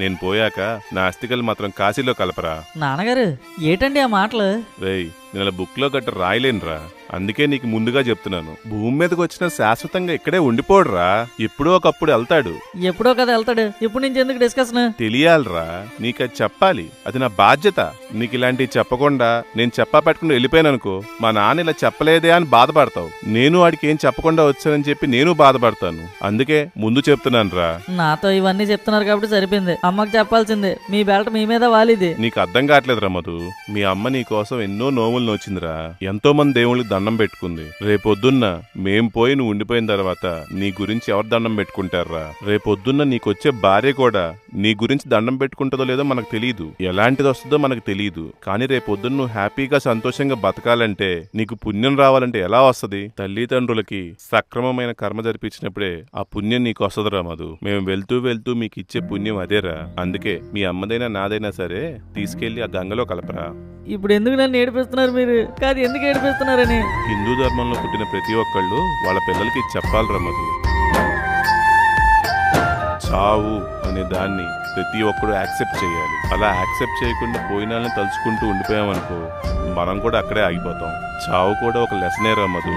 నేను పోయాక నా అస్థికలు మాత్రం కాశీలో కలపరా. నాన్నగారు ఏటండి ఆ మాటలు? రేయ్ నేను అలా బుక్లో గట్ట రాయలేనురా. అందుకే నీకు ముందుగా చెప్తున్నాను. భూమి మీదకి వచ్చిన శాశ్వతంగా ఇక్కడే ఉండిపోడురా. ఎప్పుడో ఒకప్పుడు వెళ్తాడు. ఎప్పుడో కదా వెళ్తాడు. ఇప్పుడు నుంచి ఎందుకు డిస్కషన్ తెలియాలిరా. నీకు అది చెప్పాలి. అది నా బాధ్యత. నీకు ఇలాంటివి చెప్పకుండా నేను చెప్పా పెట్టుకుని వెళ్ళిపోయాను అనుకో మా నాన్న ఇలా చెప్పలేదే అని బాధపడతావు. నేను వాడికి ఏం చెప్పకుండా వచ్చానని చెప్పి నేను బాధపడతాను. అందుకే ముందు చెప్తున్నాను రా నాతో ఇవన్నీ చెప్తున్నారు కాబట్టి సరిపోయింది. అమ్మకి చెప్పాల్సిందే. మీ బెల్ట్ మీ మీద వాలిది. నీకు అర్థం కావట్లేదురా మధు. మీ అమ్మ నీ కోసం ఎన్నో నోములు నోచిందిరా. ఎంతో మంది దేవుళ్ళకి దండం పెట్టుకుంది. రేపొద్దున్న మేం పోయి నువ్వు ఉండిపోయిన తర్వాత నీ గురించి ఎవరు దండం పెట్టుకుంటారా? రేపొద్దున్న నీకొచ్చే భార్య కూడా నీ గురించి దండం పెట్టుకుంటుందో లేదో మనకు తెలియదు ఎలాంటిది వస్తుందో మనకు తెలియదు కానీ రేపొద్దున్న నువ్వు హ్యాపీగా సంతోషంగా బతకాలంటే నీకు పుణ్యం రావాలంటే ఎలా వస్తది? తల్లిదండ్రులకి సక్రమమైన కర్మ జరిపించినప్పుడే ఆ పుణ్యం నీకు వస్తుందిరా మధు. మేము వెళ్తూ వెళ్తూ మీకు ఇచ్చే పుణ్యం అదేరా. అందుకే మీ అమ్మదైనా నాదైనా సరే తీసుకెళ్ళి ఆ గంగలో కలపరా. ఇప్పుడు ఎందుకు నన్ను ఏడిపిస్తున్నారు మీరు? కాదు ఎందుకు ఏడిపిస్తున్నారని? హిందూ ధర్మంలో పుట్టిన ప్రతి ఒక్కళ్ళు వాళ్ళ పిల్లలకి చెప్పాలి రమ్మదు చావు అనే దాన్ని ప్రతి ఒక్కడు యాక్సెప్ట్ చేయాలి. అలా యాక్సెప్ట్ చేయకుండా పోయినాలని తలుచుకుంటూ ఉండిపోయామనుకో మనం కూడా అక్కడే ఆగిపోతాం. చావు కూడా ఒక లెసనే రమ్మదు